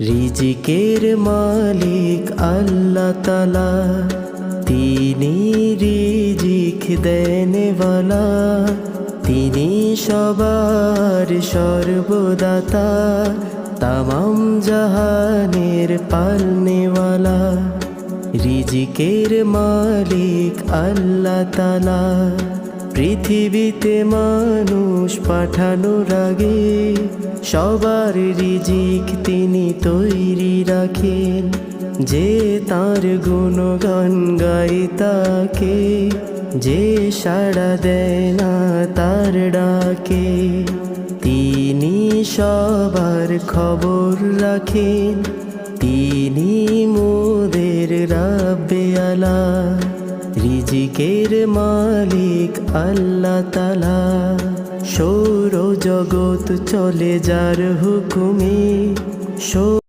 রিজিকের মালিক আল্লাহ তালা তিনি রিজিক দেনেওয়ালা। তিনি সবার সর্বদাতা। তামাম জাহানের পালনেওয়ালা রিজিকের মালিক আল্লাহ তালা পৃথিবীতে মানুষ পাঠানোর আগে সবার রিজিক তিনি তৈরি রাখেন। যে তার গুণগান গাই তাকে, যে সাড়া দেয় না তার ডাকে। তিনি সবার খবর রাখেন, তিনি মোদের রাব্বে আলা। রিজিকের মালিক আল্লাহ তালা সৌর জগৎ চলে যার হুকুমে সৌ